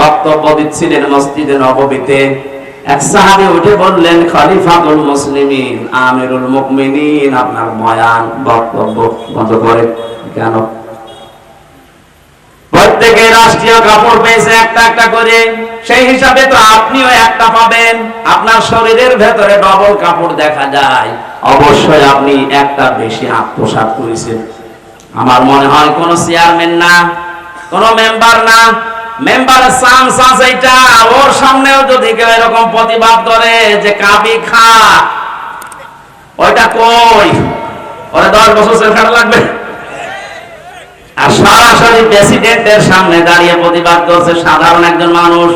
বক্তব্য দিচ্ছিলেন মসজিদে নববীতে এক সাহাবী উঠে বললেন, খলিফাতুল মুসলিমিন, আমিরুল মুকমিনিন আপনার বয়ান বক্তব্য বন্ধ করে কেন? প্রত্যেকে রাষ্ট্রীয় কাপড় পেয়েছে একটা একটা করে। সেই হিসাবে তো আপনিও একটা পাবেন। আপনার শরীরের ভেতরে ডবল কাপড় দেখা যায়। অবশ্যই আপনি একটা বেশি আত্মসাৎ করেছেন। আমার মনে হয় কোন চেয়ারম্যান না, কোন মেম্বার না মেম্বারের চান্স আছে এটা ওর সামনেও যদি কেউ এরকম প্রতিবাদ করে যে কাবি খা, ওইটা কই? ওরা দশ বছর জেল খাটা লাগবে। আর সরাসরি প্রেসিডেন্টের সামনে দাঁড়িয়ে প্রতিবাদ করছে সাধারণ একজন মানুষ।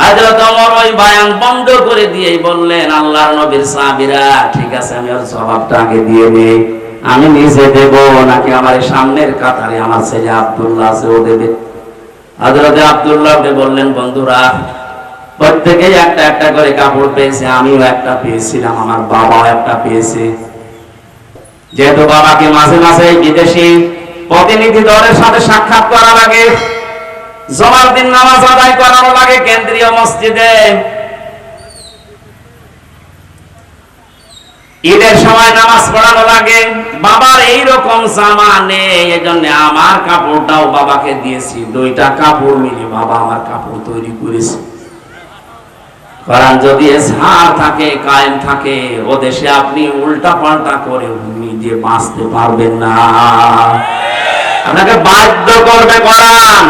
হযরত ওমর ওই বয়ান বন্ধ করে দিয়েই বললেন, আল্লাহর নবীর সাহাবীরা, ঠিক আছে, আমি ওর জবাবটা আগে দিয়ে দিই আমি নিজে দেব, নাকি আমার সামনের কাতারে আমার ছেলে আব্দুল্লাহ আছে, ও দেবে। হযরত আব্দুল্লাহ বললেন, বন্ধুরা, প্রত্যেকেই একটা একটা করে কাপড় পেয়েছে, আমিও একটা পেয়েছিলাম, আমার বাবাও একটা পেয়েছে। যেহেতু বাবাকে মাঝে মাঝে বিদেশি প্রতিনিধি দলের সাথে সাক্ষাৎ করা লাগে জমার দিন নামাজ আদায় করানো লাগে কেন্দ্রীয় মসজিদে ঈদের সময় নামাজ পড়ানো লাগে। বাবার এই রকম জামা নেই এজন্য আমার কাপড়টাও বাবাকে দিয়েছি। দুইটা কাপড় মিলে বাবা আমার কাপড় তৈরি করেছে। কারণ যদি এসহার থাকে, কায়েম থাকে, ও দেশে আপনি উল্টা পাল্টা করে নিজে বাঁচতে পারবেন না। আপনাকে বাধ্য করবে কোরআন।